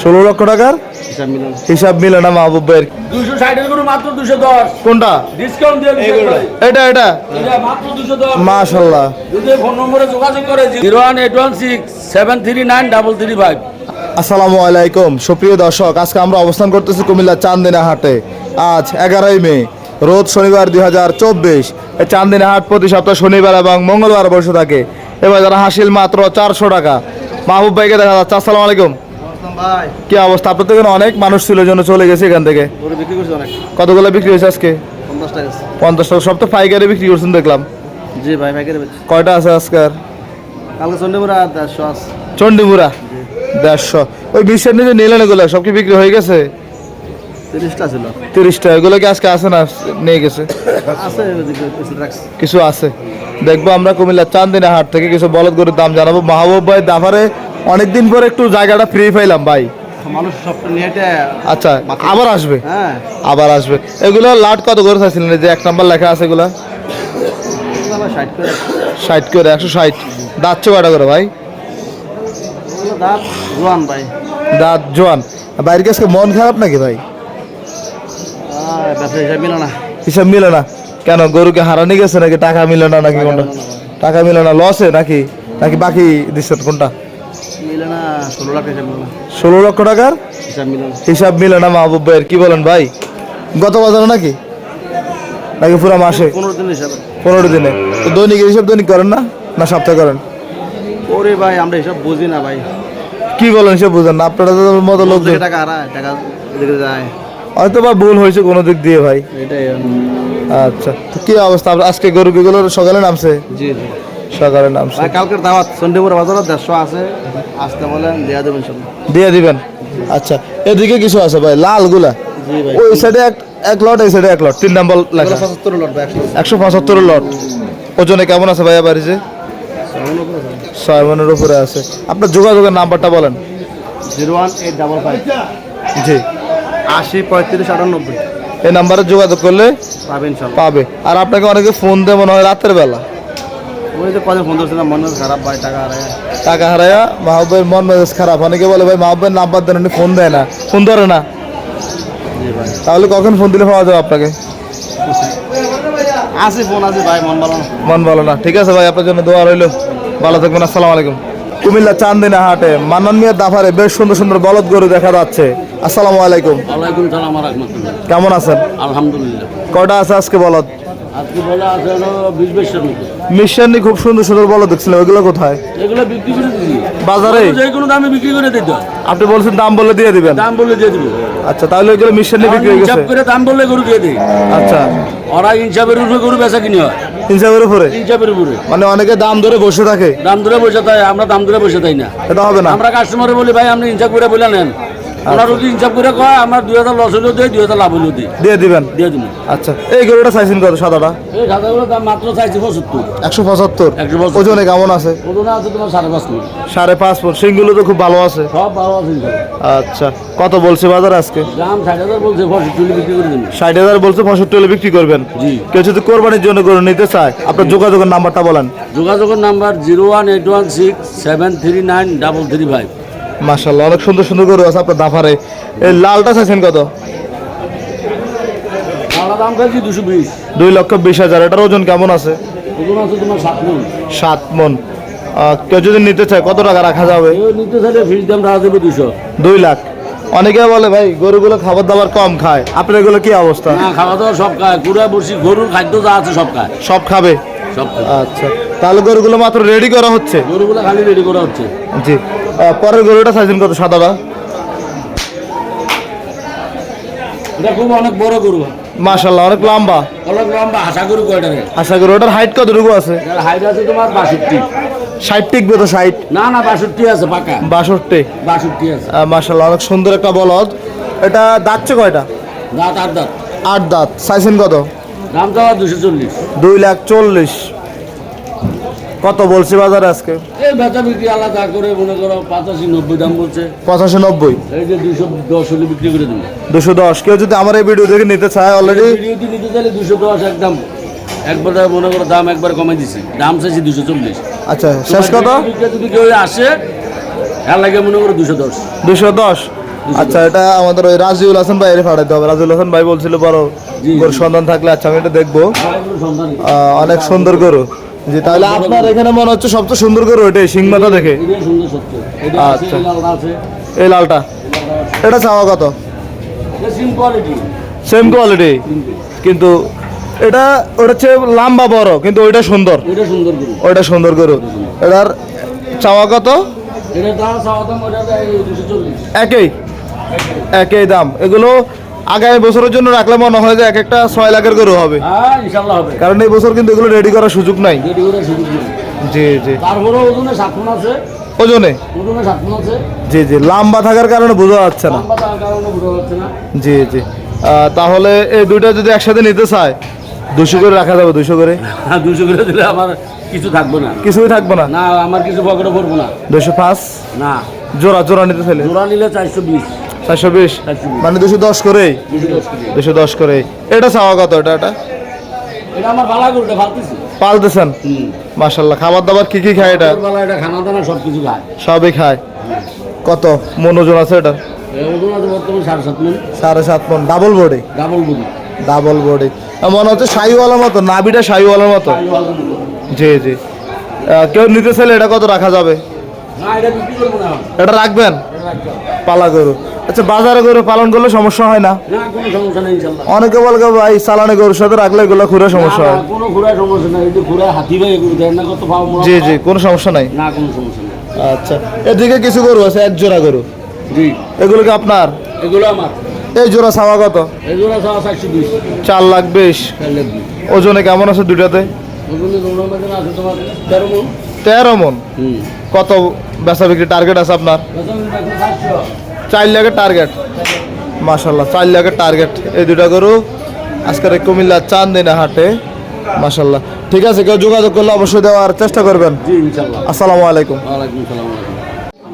ষোলো লক্ষ টাকার হিসাব মিলন মিলে না মাহবুব ভাইয়ের। দুশো ষাটের গরু মাত্র দুশো দশ। কোনটা? ডিসকাউন্ট দিয়ে এটা এটা? মাত্র দুশো দশ। মাশাল্লাহ যদি ফোন নম্বরে যোগাযোগ করে zero one eight one six seven three nine double three five. আসসালামু আলাইকুম সুপ্রিয় দর্শক আজকে আমরা অবস্থান করতেছি কুমিল্লা চান্দিনা হাটে। আজ এগারোই মে রোজ শনিবার দুই হাজার চব্বিশ। এই চান্দিনা হাট প্রতি সপ্তাহ শনিবার এবং মঙ্গলবার বসে থাকে। এবার যারা হাসিল মাত্র চারশো টাকা মাহবুব ভাইকে দেখা যাচ্ছে। আসসালামু আলাইকুম। কি অবস্থা? আপনার তো এখানে অনেক মানুষ ছিল জন্য চলে গেছে এখান থেকে। কতগুলো বিক্রি হয়েছে আজকে? পঞ্চাশ টাকা সব তো পাইকারি বিক্রি করছেন দেখলাম। জি ভাই পাইকারি কয়টা আছে আজকের কালকে চন্ডীপুরা দেড়শো আছে। দেড়শো। ওই বিশ্বের নিজে নিলেন এগুলো সব কি বিক্রি হয়ে গেছে? তিরিশটা ছিল। তিরিশটা এগুলো কি আজকে আছে না নিয়ে গেছে? আছে কিছু আছে। দেখব আমরা কুমিল্লা চান্দিনা হাট থেকে কিছু বলদ গরুর দাম জানাব। মাহবুব ভাই দাফারে অনেকদিন পর একটু জায়গাটা ফ্রি পাইলাম ভাই। মানুষ সবটা নিয়ে আচ্ছা আবার আসবে? হ্যাঁ। আবার আসবে। এগুলো লাট কত করে চাইছিলেন? যে এক নাম্বার লেখা আছে এগুলা। ষাট করে। একশো ষাট। দাঁত কয়টা করে ভাই? দাম জোয়ান ভাই। দাঁত জোয়ান। বাইরের কাছে মন খারাপ নাকি ভাই? হিসাব মিলে না। কেন গরুকে হারানি গেছে নাকি টাকা মিলে না নাকি কোনটা? টাকা মিলে না লসে নাকি? নাকি বাকি দিচ্ছেন কোনটা? ষোলো লক্ষ টাকার? হিসাব মিলে না। মাহবুব ভাইয়ের কি বলেন ভাই? গত বাজারে নাকি? নাকি পুরো মাসে? পনেরো দিন। তো দৈনিক হিসাব দৈনিক করেন না? না সপ্তাহে করেন? ওরে ভাই আমরা হিসাব বুঝি না ভাই। কি বলেন সে বুঝেন না? আপনারা তো মতো লোক টাকা হারায় টাকা যায়। হয়তো বা ভুল হয়েছে কোনো দিক দিয়ে ভাই। এটাই আচ্ছা তো কি অবস্থা? আপনার আজকে গরু কিগুলো সকালে নামছে? জি জি। সকালে নামছে। ভাই কালকের দাওয়াত চন্ডীপুর বাজারে দেড়শো আছে। আসতে বলে দেওয়া দেবেন সব। দিয়ে দিবেন? আচ্ছা এদিকে কিছু আছে ভাই লালগুলা। ওই সাইডে এক এক লট এই সাইডে এক লট তিন নাম্বার লেখা। লট একশো পঁচাত্তর। লট ওজনে কেমন আছে ভাইয়া বাড়িতে ছয় মনের উপরে আছে। আপনার যোগাযোগের নাম্বারটা বলেন। Zero one eight double five. জি। আশি পঁয়ত্রিশ আটানব্বই। এই নাম্বারে যোগাযোগ করলে পাবেন সব পাবে। আর আপনাকে অনেকে ফোন দেয় মনে হয় রাতের বেলা। ওই যে কদিন ফোন ধরছিলাম মনে খারাপ ভাই টাকা হারায় টাকা হারায়া মাহবুবের মন মেজাজ খারাপ। অনেকে বলে ভাই মাহবুবের নাম্বার দেন উনি ফোন দেয় না। ফোন ধরে না। তাহলে কখন ফোন দিলে পাওয়া যাবে আপনাকে? আসি ফোন আছে ভাই মন ভালো না। মন ভালো না। ঠিক আছে ভাই আপনার জন্য দোয়া রইল। ভালো থাকবেন আসসালামু আলাইকুম। কুমিল্লা চান্দিনা হাটে মান্নান দাফারে বেশ সুন্দর সুন্দর বলদ গরু দেখা যাচ্ছে। আসসালামু আলাইকুম। ওয়ালাইকুম সালাম রহমতুল্লাহ। কেমন আছেন? আলহামদুলিল্লাহ। কয়টা আছে আজকে বলদ? আজকে বলে আছে বিশ বাইশের মতো খুব সুন্দর সুন্দর দেখছিলাম কোথায়? এগুলো বিক্রি করে বাজারে? যে কোনো দামে বিক্রি করে দিতে আপনি বলছেন দাম বলে দিয়ে দিবেন। দাম বলে দিয়ে দিবি। আচ্ছা তাহলে ওইগুলো বিক্রি হয়ে গেছে। করে দাম বললে গরু দিয়ে দিই। আচ্ছা। ওরা ইনসাফের উপরে গরু বেচা কিনি হয়। হিসাবের উপরে? ইনসাফের উপরে। মানে অনেকে দাম ধরে বসে থাকে। দাম ধরে বসে তাই আমরা দাম ধরে বসে তাই না। এটা হবে না। আমরা কাস্টমারে বলি ভাই আপনি ইনসাফ করে বলে নেন। ওনারা যদি ইনসাফ করে কয় আমার দুই হাজার লস হলেও দেয় দুই হাজার লাভ হলেও দিই। দিয়ে দিবেন? দিয়ে দিন আচ্ছা এই গরুটা চাইছেন কত সাদাটা? এই খাতাগুলোর দাম মাত্র চাইছি পঁচাত্তর। একশো পঁচাত্তর। ওজনে কেমন আছে? ওজনে আছে তোমার সাড়ে পাঁচ ফুট। সাড়ে পাঁচ ফুট। সিংগুলো তো খুব ভালো আছে। সব ভালো আছে আচ্ছা কত বলছে বাজার আজকে? দাম ষাট হাজার বলছে পঁয়ষট্টি হলে বিক্রি করে দিন। ষাট হাজার বলছে পঁয়ষট্টি হলে বিক্রি করবেন। জি। কেউ যদি কোরবানির জন্য গরু নিতে চায় আপনার যোগাযোগের নাম্বারটা বলেন। যোগাযোগের number zero one eight one six seven three nine double three five. মাশাল্লাহ অনেক সুন্দর সুন্দর গরু আছে আপনার দাফারে। এই লালটা চাইছেন কত? দুই লক্ষ বিশ হাজার। এটার ওজন কেমন আছে? সাত মন। কেউ যদি নিতে চায় কত টাকা রাখা যাবে? দুই লাখ। অনেকে বলে ভাই গরুগুলো খাবার দাবার কম খায়। আপনার এগুলো কি অবস্থা? খাওয়া দাওয়া সব খায়। কুড়া বসি গরুর খাদ্য যা আছে সব খায়। সব খাবে? সব আচ্ছা। তাহলে গরুগুলো মাত্র রেডি করা হচ্ছে। গরুগুলো খালি রেডি করা হচ্ছে। জি। পরের গরুটা চাইছেন কত? সাদাটা এটা খুব অনেক বড় গরু। মাশাল্লাহ অনেক লম্বা। অনেক লম্বা হাসা গরু কয়টা আশা করি ওটার হাইট কতটুকু আছে? হাইট আছে তোমার বাষট্টি। ষাট টিকবে তো ষাট না না বাষট্টি আছে পাকা। বাষট্টি। বাষট্টি আছে। মাশাল্লাহ অনেক সুন্দর একটা বলদ। এটা দাঁতছে কয়টা? দাঁত আট দাঁত। আট দাঁত। চাইছেন কত? দাম চাওয়া দুশো চল্লিশ। দুই লাখ চল্লিশ। কত বলছি বাজারে আজকে? এই বেচা বিক্রি আলাদা করে মনে করো পঁচাশি নব্বই দাম বলছে। পঁচাশি নব্বই? এই যে দুশো দশ হলে বিক্রি করে দেবো। দুশো দশ। কেউ যদি আমার এই ভিডিও দেখে নিতে চায় অলরেডি ভিডিওতে নিতে চাইলে দুশো দশ একদম। একবার মনে করো দাম একবার কমে দিছি। দাম চাইছি দুশো চল্লিশ। আচ্ছা শেষ কত যদি কেউ আসে এর লাগে মনে করো দুশো দশ। দুশো দশ? আচ্ছা এটা আমাদের ওই রাজিউল হাসান ভাই পাঠাইতে হবে। রাজিউল হাসান ভাই বলছিল বড় জি, গরুর সন্ধান থাকলে আচ্ছা আমি এটা দেখব। অনেক সুন্দর গরু। জি তাহলে আপনার এখানে মনে হচ্ছে সবচেয়ে সুন্দর গরু এটাই সিং মাথা দেখে আচ্ছা। এই লালটা এটা চাওয়া কত? সিম কোয়ালিটি কিন্তু এটা ওটা হচ্ছে লম্বা বড় কিন্তু ওইটা সুন্দর। ওইটা সুন্দর গরু। এটার চাওয়া কত? একই। একই দাম। এগুলো আগামী বছরের জন্য রাখলে মনে হয় যে এক একটা ছয় লাখের গরু হবে। হ্যাঁ কারণ এই বছর কিন্তু এগুলো রেডি করার সুযোগ নাই। জি জি। তারপরে ওজনে সাত আছে। ওজনে? ওজনে সাত আছে। জি জি। লম্বা থাকার কারণে বোঝা যাচ্ছে না। লম্বা তার কারণে বোঝা যাচ্ছে না। জি জি। তাহলে এই দুইটা যদি একসাথে নিতে চায় দুশো করে রাখা যাবে দুশো করে? হ্যাঁ দুশো করে দিলে আমার কিছু থাকবে না। কিছুই থাকবে না? না আমার কিছু পকেটে পড়ব না। দুশো পাঁচ? না। জোড়া জোড়া নিতে চাইলে? জোড়া নিলে চারশো বিশ। চারশো বিশ? মানে দুশো দশ করে দুশো দশ করে এটা চাওয়া কত এটা এটা? পালতেছেন? মাসাল্লাহ খাবার দাবার কি কি খায় এটা? বেলা এটা খানা দানা সব কিছু খায়। সবই খায়। কত? মন ওজন আছে এটা সাড়ে সাত মন। Double body? Double body. Double body. মনে হচ্ছে শাহিওয়ালার মতো নাবিটা শাহিওয়ালার মতো? জি জি। কেউ নিতে চাইলে এটা কত রাখা যাবে? এটা রাখবেন? পালা গরু। আচ্ছা বাজারে গরু পালন করলে সমস্যা হয় না? অনেকে বলে ভাই চালানে গরুর সাথে রাখলে এগুলো খুঁড়ে সমস্যা হয়। কোনো ঘোরার সমস্যা নেই। এই যে হাতি ভাই এগুলো না কত ভাব জি জি কোনো সমস্যা নাই। না কোনো সমস্যা নেই। আচ্ছা এদিকে কিছু গরু আছে এক জোড়া গরু। জি। এগুলো কি আপনার? এগুলো আমার। এই জোড়া ছাওয়া কত? বিশ। চার লাখ বিশ। চাইলে দিই ওজনে কেমন আছে দুটাতে ওগুলো আছে তোমার তেরো মন। তেরো মন। হুম। কত বেচা বিক্রি টার্গেট আছে আপনার? চার লাখের টার্গেট মাশাল্লাহ চার লাখের টার্গেট এই দুটা গরু আজকের কুমিল্লা চান্দিনা হাটে। মাশাল্লাহ ঠিক আছে কেউ যোগাযোগ করলে অবশ্যই দেওয়ার চেষ্টা করবেন। আসসালামু আলাইকুম।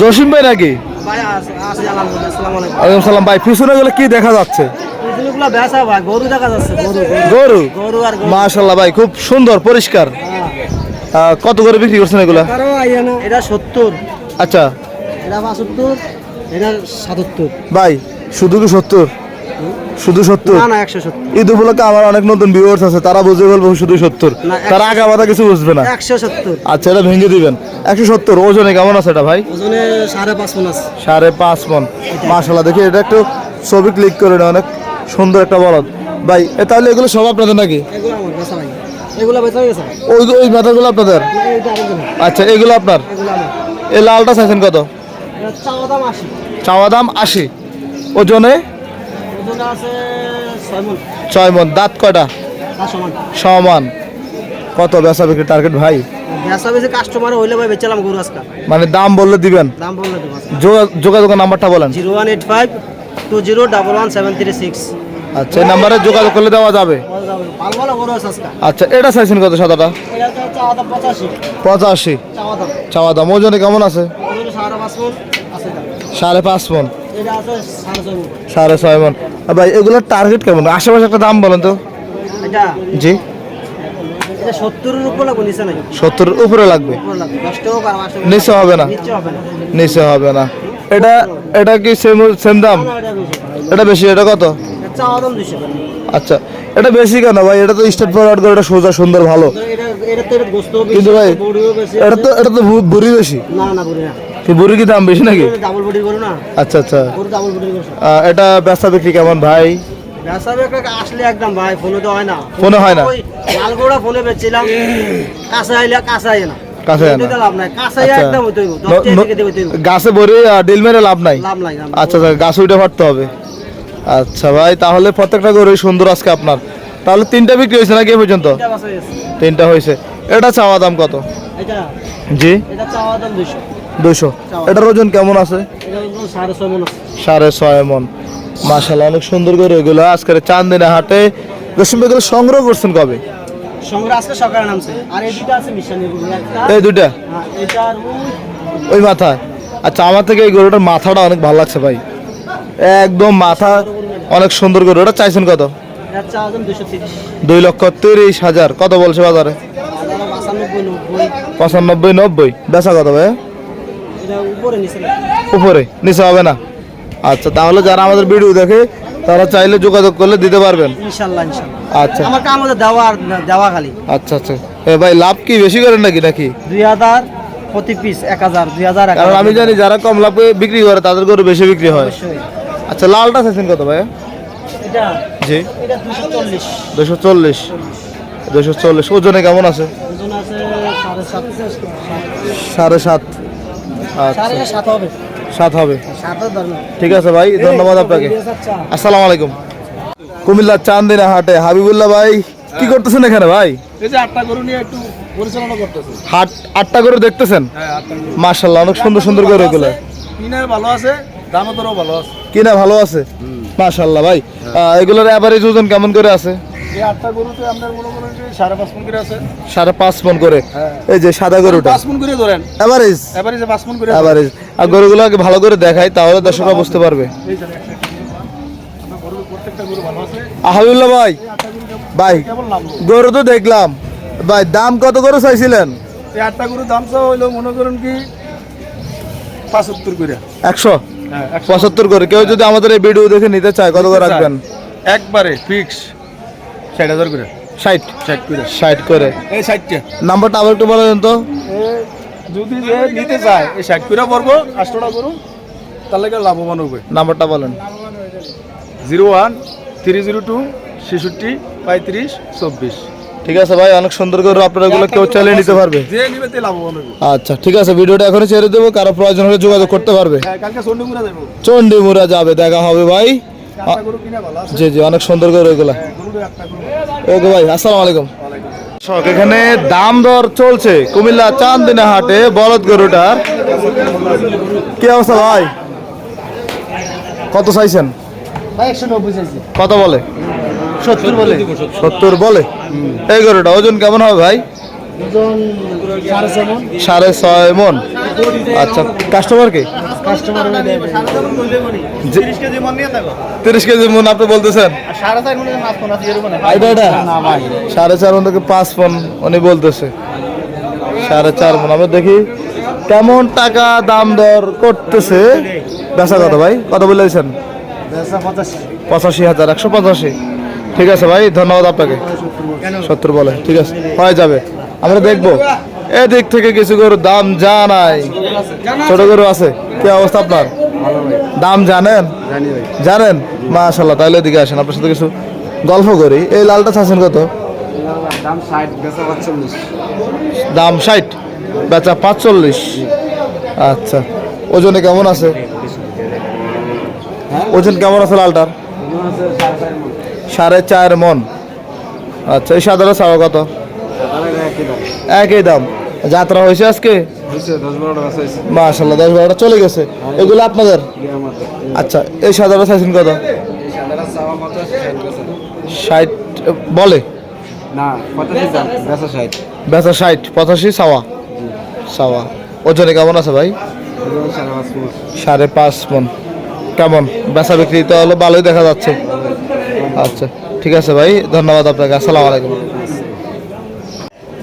জসিম ভাই নাকি? ভাই সালাম পিছনে গেলে কি দেখা যাচ্ছে? গরু দেখা যাচ্ছে গরু গরু। গরু? আর গরু। মাশাল্লাহ ভাই খুব সুন্দর পরিষ্কার। কত করে বিক্রি করছেন এগুলা? এটা সত্তর। আচ্ছা। এটা পঁচাত্তর এটা সাতাত্তর। ভাই শুধু কি সত্তর? শুধু সত্তর? না না একশো সত্তর। ঈদ উপলক্ষে আমার অনেক নতুন ভিউয়ার্স আছে তারা বুঝে বলব শুধু সত্তর। তারা আগে বাধা কিছু বুঝবে না। একশো সত্তর। আচ্ছা এটা ভেঙে দিবেন। একশো সত্তর ওজনে কেমন আছে এটা ভাই? ওজনে সাড়ে পাঁচ মন আছে। সাড়ে পাঁচ মন। মাশাল্লাহ দেখি এটা একটু ছবি ক্লিক করে না অনেক সুন্দর একটা বলদ। ভাই এ তাহলে এগুলো সব আপনাদের নাকি? এগুলো আমার ভাই। এগুলো বেচা গেছে? ওই ওই মাথাগুলো আপনাদের? আচ্ছা এগুলো আপনার? এই লালটা চাইছেন কত? চাওয়া দাম আশি। ওজনে? ছয় মন। দাঁত কয়টা? সমান। কত বেচা বিক্রি টার্গেট ভাই? কাস্টমার হইলে ভাই বেচালাম গরু আজকে। মানে দাম বললে দিবেন? দাম বললে যোগাযোগের নাম্বারটা বলেন। Zero one eight five two zero double one seven three six. আচ্ছা এই নাম্বারে যোগাযোগ করলে দেওয়া যাবে? আচ্ছা এটা চাইছেন কত সাদাটা? পঁচাশি। চাওয়া দাম। ওজনে কেমন আছে? সাড়ে পাঁচ মন। সাড়ে ছয় মন। ভাই, এগুলোর টার্গেট কেমন? আশেপাশে একটা দাম বলেন তো। জি। সত্তরের উপর লাগবে। নিচে হবে না। নিচে হবে না। এটা এটা কি সেম সেম দাম? এটা বেশি, এটা কত? চাওয়া দাম দুশো আচ্ছা এটা বেশি কেন ভাই? এটা তো স্টেট ফরওয়ার্ড করে এটা সোজা সুন্দর ভালো। এটা এটা তো গোস্ত বেশি কিন্তু ভাই এটা তো এটা তো বুড়ি বেশি। না না বড়ি না। বুড়ি কি দাম বেশি নাকি? ডাবল বডি করো না। আচ্ছা আচ্ছা। ডাবল বডি করছ এটা বেচা বিক্রি কেমন ভাই? ব্যবসা একটা আসলে একদম ভাই ফোনে তো হয় না। ফোনে হয় না? লালগোড়া ফোনে বেচছিলাম। কাঁচা আইলে কাঁচা আচ্ছা। গাছে ভরে ডিল মেরে লাভ নাই? লাভ নাই। আচ্ছা আচ্ছা গাছ উঠে ফাটতে হবে। আচ্ছা ভাই তাহলে প্রত্যেকটা গরুই সুন্দর আজকে আপনার। তাহলে তিনটা বিক্রি হয়েছে নাকি এ পর্যন্ত? তিনটা হয়েছে। এটা চাওয়া দাম কত? জি? দুইশো। এটার ওজন কেমন আছে? সাড়ে ছয় মন মাসাল্লাহ অনেক সুন্দর করে এগুলো। আজকের চান্দিনা হাটে দশম এগুলো সংগ্রহ করছেন কবে? সংগ্রহ আজকে সকালে নামছে। আর এই দুইটা হ্যাঁ, ওই মাথায়। আচ্ছা আমার থেকে এই গরুটার মাথাটা অনেক ভালো লাগছে ভাই। একদম মাথা অনেক সুন্দর করে ওটা চাইছেন কত? দুই লক্ষ তিরিশ হাজার। কত বলছে বাজারে? পঁচানব্বই নব্বই। বেচা কত ভাই উপরে নিচে হবে না। আচ্ছা তাহলে যারা আমাদের ভিডিও দেখে তারা চাইলে যোগাযোগ করলে দিতে পারবেন। আচ্ছা। আমার কাম হচ্ছে দেওয়া দেওয়া খালি। আচ্ছা আচ্ছা। এ ভাই লাভ কি বেশি করেন নাকি নাকি? প্রতি পিস কারণ আমি জানি যারা কম লাভে বিক্রি করে তাদের গরু বেশি বিক্রি হয়। অবশ্যই। আচ্ছা লালটা চাইছেন কত ভাই এটা জি। এটা দুশো চল্লিশ। দুশো চল্লিশ। ওজনে কেমন আছে? সাড়ে সাত। সাত। আচ্ছা। সাত হবে। ঠিক আছে ভাই ধন্যবাদ আপনাকে। আসসালামু আলাইকুম। কুমিল্লার চান্দিনা হাটে। হাবিবুল্লাহ ভাই কি করতেছেন এখানে ভাই? গরু হাট আটটা করে দেখতেছেন? হ্যাঁ মার্শাল্লাহ অনেক সুন্দর সুন্দর করে এগুলো। কিনে ভালো আছে। দামও ভালো আছে। কিনা ভালো আছে? ভাই। এগুলোর অ্যাভারেজ ওজন কেমন করে আছে? সাড়ে পাঁচ মন করে হ্যাঁ। এই যে সাদা গরুটা? পাঁচ মন করে ধরেন। অ্যাভারেজ এবারে পাঁচ মন করে অ্যাভারেজ আর গরুগুলো আগে ভালো করে দেখাই তাহলে দর্শকরা বুঝতে পারবে। ভাই। ভাই গরু তো দেখলাম। ভাই দাম কত করে চাইছিলেন? আটটা গরুর দাম হইল মনে করেন কি পাঁচাত্তর করে। হ্যাঁ একশো? পঁচাত্তর করে। কেউ যদি আমাদের এই ভিডিও দেখে নিতে চায় কত করে রাখবেন? একবারে ফিক্স ষাট হাজার করে। ষাট? ষাট করে। ষাট করে। এই ষাটটা। নাম্বারটা আবার একটু বলে দেন তো। যদি যে নিতে চায় এই ষাট করে পড়ব আটশোটা গরু তার লাগে লাভবান হবে। নাম্বারটা বলেন। Zero one three zero two ছেষট্টি পঁয়ত্রিশ চব্বিশ। ঠিক আছে ভাই অনেক সুন্দর করে আপনারা এগুলো কেউ চালিয়ে নিতে পারবে। আচ্ছা ঠিক আছে ভিডিওটা এখনই ছেড়ে দেবো কারও প্রয়োজন হলে যোগাযোগ করতে পারবে। হ্যাঁ কালকে চন্ডিমুড়া যাব দেখা হবে ভাই। জি জি অনেক সুন্দর করে এগুলা। হ্যাঁ, ওকে ভাই আসসালামু আলাইকুম। এখানে দাম দর চলছে কুমিল্লা চান্দিনা হাটে বলদ গরুটার। কি অবস্থা ভাই? কত চাইছেন? কত বলে? সত্তর বলে। সত্তর বলে। এই গরুটা ওজন কেমন হবে ভাই? ওজন সাড়ে ছয় মন। মন। আচ্ছা কাস্টমার কে? কাস্টমার যে- তিরিশ কেজি মন নিয়ে থাকো। তিরিশ কেজি মন আপনি বলতেছেন? আর সাড়ে চার মাছ কোন আছে এরকম না এটা এটা সাড়ে চার মন থেকে পাঁচ মন উনি বলতেছে। সাড়ে চার মন। আমরা দেখি কেমন টাকা দাম দর করতেছে। বেচা কত ভাই? কত বলেছেন পঁচাশি হাজার একশো পঁচাশি। ঠিক আছে ভাই, ধন্যবাদ আপনাকে। সত্তর বলে, ঠিক আছে, হয়ে যাবে। আমরা দেখব। এদিক থেকে কিছু গরুর দাম জানাই। ছোট গরু আছে, কি অবস্থা আপনার? দাম জানেন? জানেন? মাশাল্লাহ তাহলে এদিকে আসেন, আপনার সাথে কিছু গল্প করি। এই লালটা চাচ্ছেন কত? দাম ষাট, বেচা পাঁচচল্লিশ। আচ্ছা ওজনে কেমন আছে? ওজন কেমন আছে লালটার? সাড়ে চার মন। আচ্ছা এই সাদাটা চাওয়া কত? একই দাম। যাত্রা হয়েছে আজকে? মাশাল্লাহ দশ বারোটা চলে গেছে। এগুলো আপনাদের? আচ্ছা এই সাদাটা চাইছেন কত? ষাট বলে? বেচা ষাট। পঁচাশি সাওয়া সাওয়া ওজনে কেমন আছে ভাই? সাড়ে পাঁচ মন। সাড়ে পাঁচ মন। কেমন? বেচা বিক্রি তো হলো ভালোই দেখা যাচ্ছে। আচ্ছা ঠিক আছে ভাই, ধন্যবাদ আপনাকে, আসসালামু আলাইকুম।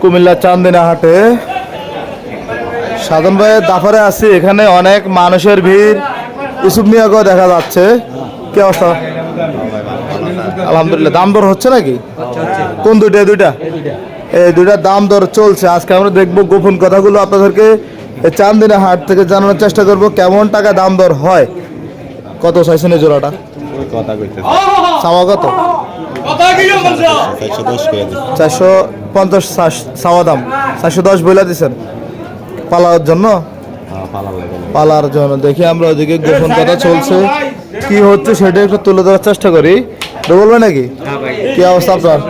কুমিল্লা চান্দিনা হাটে সাধন ভাইয়ের দাফারে আছি, এখানে অনেক মানুষের ভিড়, ইসুফ মিয়াকেও দেখা যাচ্ছে। কি অবস্থা? আলহামদুলিল্লাহ, দাম দর হচ্ছে নাকি? কোন দুইটা দুইটা? এই দুইটা দাম দর চলছে, আজকে আমরা দেখব গোপন কথাগুলো আপনাদেরকে চান্দিনা হাট থেকে জানানোর চেষ্টা করব, কেমন টাকা দাম দর হয়? কত চাইছেন এই জোড়াটা? চাওয়া কত চারশো পঞ্চাশ চাওয়া দাম চারশো দশ বইলা দিচ্ছেন পালার জন্য? পালার জন্য। দেখি আমরা ওদিকে গোপন কথা চলছে। কি হচ্ছে সেটা একটু তুলে ধরার চেষ্টা করি। বলবে নাকি? কি অবস্থা আপনার?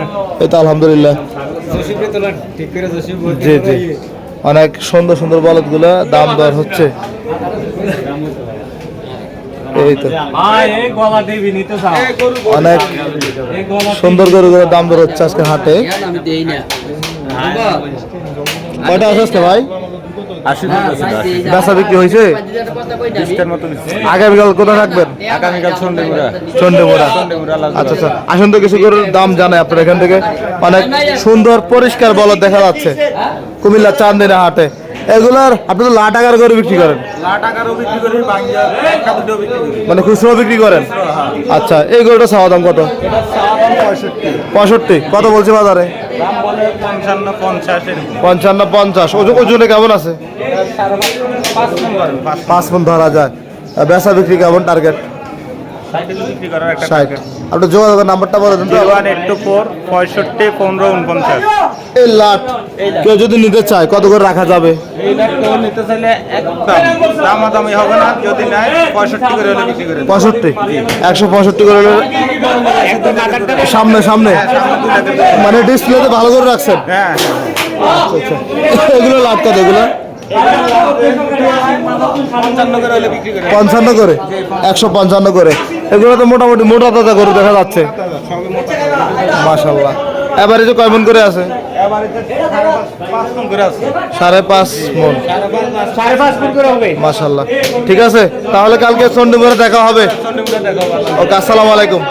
এই তো আলহামদুলিল্লাহ। জি জি। অনেক সুন্দর সুন্দর বলদগুলো দাম দর হচ্ছে। এই তো। অনেক সুন্দর করে করে দাম দর হচ্ছে আজকে হাটে। কয়টা আছে আজকে ভাই? বেচা বিক্রি হয়েছে? আগামীকাল কোথায় থাকবেন আগামীকাল চন্ডীমুড়া আচ্ছা আচ্ছা। আসুন তো কিছু করে দাম জানাই আপনার এখান থেকে। অনেক সুন্দর পরিষ্কার বলদ দেখা যাচ্ছে। কুমিল্লা চান্দিনা হাটে। এগুলার আপনি তো লাখ টাকার করে বিক্রি করেন? মানে খুচরো বিক্রি করেন? আচ্ছা এই গরুটা চাওয়া দাম কত? পঁয়ষট্টি। কত বলছে বাজারে? পঞ্চান্ন পঞ্চাশ ওজন ওজনে কেমন আছে? পাঁচ মন ধরা যায়। বেচা বিক্রি কেমন টার্গেট ষাট আপনার যোগাযোগের নাম্বারটা বলে দিন। ওয়ান এইট টু ফোর পঁয়ষট্টি পনেরো উনপঞ্চাশ। এই লাট কেউ যদি নিতে চায় কত করে রাখা যাবে? এইটা কেউ নিতে চাইলে দামাদামি হবে না যদি নেয় পঁয়ষট্টি করে হলে বিক্রি করে পঁয়ষট্টি? একশো পঁয়ষট্টি করে হলে সামনে সামনে। লাখের মানে ডিসপ্লেতে ভালো করে রাখছেন? হ্যাঁ। এগুলো লাট কত এগুলো? পঞ্চান্ন করে। একশো পঞ্চান্ন করে। এগুলো তো মোটামুটি মোটা তাজা করে দেখা যাচ্ছে। মাশাল্লাহ এবারে যে কয় মন করে আছে? সাড়ে পাঁচ- মন। মাশাল্লাহ ঠিক আছে? তাহলে কালকে চন্ডিগড়ে দেখা হবে। ওকে, আসসালামু আলাইকুম।